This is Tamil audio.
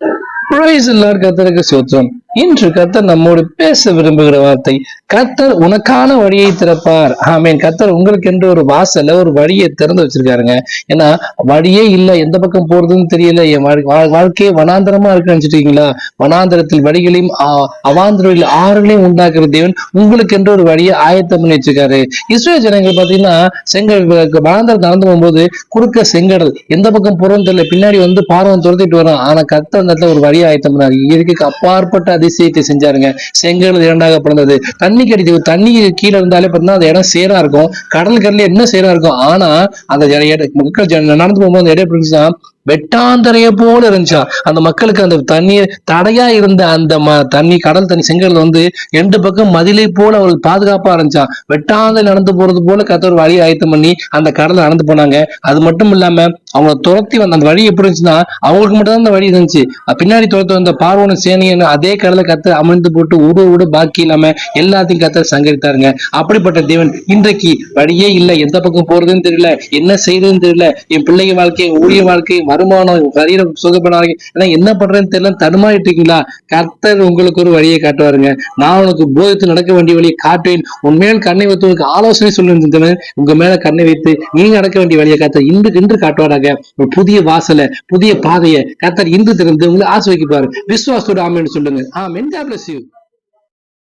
Thank you. Praise சோத்திரம் இன்று கத்தர் நம்மோடு பேச விரும்புகிற வார்த்தை கர்த்தர் உனக்கான வழியை திறப்பார். ஆமீன். கத்தர் உங்களுக்கு என்று ஒரு வாசல்ல ஒரு வழியை திறந்து வச்சிருக்காருங்க. ஏன்னா வழியே இல்ல எந்த பக்கம் போறதுன்னு தெரியல. என் வாழ்க்கையே வனாந்தரமா இருக்குன்னு வனாந்தரத்தில் வழிகளையும் அவாந்தரில் ஆறுகளையும் உண்டாக்குற தேவன் உங்களுக்கு என்று ஒரு வழியை ஆயத்தம் பண்ணி வச்சிருக்காரு. இஸ்ரேல் ஜனங்கள் பாத்தீங்கன்னா செங்கல் வனாந்தரம் நடந்து போகும்போது குறுக்க செங்கடல் எந்த பக்கம் போறோம்னு தெரியல. பின்னாடி வந்து பார்வம் துரத்திட்டு வரும் ஆனா கர்த்தர் அந்த இடத்துல ஒரு வழி ஆயத்தம் பண்ணாரு. இயற்கைக்கு அப்பாற்பட்ட அதிசயத்தை செஞ்சாருங்க. செங்கல் இரண்டாக பிறந்தது. தண்ணி கிடைச்சது தண்ணி கீழே இருந்தாலே பார்த்தீங்கன்னா அந்த இடம் சேரா இருக்கும். கடல் கடல என்ன சேரா இருக்கும்? ஆனா அந்த இட- மக்கள் ஜன- நடந்து போகும்போது அந்த இடம் எப்படி வெட்டாந்தரைய போல இருந்துச்சா? அந்த மக்களுக்கு அந்த தண்ணீர் தடையா இருந்த அந்த தண்ணி கடல் தண்ணி செங்கல் வந்து ரெண்டு பக்கம் மதிலை போல அவர்கள் பாதுகாப்பா இருந்துச்சா? வெட்டாந்த நடந்து போறது போல கத்த ஒரு வழி ஆயத்தம் பண்ணி அந்த கடலை நடந்து போனாங்க. அது மட்டும் இல்லாம அவங்க துரத்தி வந்த அந்த வழி எப்படி இருந்துச்சுன்னா அவங்களுக்கு மட்டும் தான் அந்த வழி இருந்துச்சு. பின்னாடி துரத்து வந்த பார்வன சேனையன்னு அதே கடலை கத்த அமிழ்ந்து போட்டு உடு உடு பாக்கி இல்லாம எல்லாத்தையும் கத்த சங்கரித்தாருங்க. அப்படிப்பட்ட தேவன் இன்றைக்கு வழியே இல்லை. எந்த பக்கம் போறதுன்னு தெரியல. என்ன செய்யறதுன்னு தெரியல. என் பிள்ளைங்க வாழ்க்கை ஊழிய வாழ்க்கை வருமானம் சரீரம் சுகப்படாது ஏன்னா என்ன பண்றேன்னு தெரியல தடுமாறிட்டு இருக்கீங்களா? கர்த்தர் உங்களுக்கு ஒரு வழியை காட்டுவாருங்க. நான் உனக்கு போதித்து நடக்க வேண்டிய வழியை காட்டுவேன். உன் மேல் கண்ணை வைத்து உங்களுக்கு ஆலோசனை சொல்லியிருந்தேன். உங்க மேல கண்ணை வைத்து நீங்க நடக்க வேண்டிய வழியை காத்த இன்று இன்று காட்டுவாராங்க ஒரு புதிய வாசலை புதிய பாதையை கர்த்தர் இன்று திறந்து உங்களை ஆசிர்வதிப்பாரு. விசுவாசோட ஆமேன்னு சொல்லுங்க. ஆமென். God bless you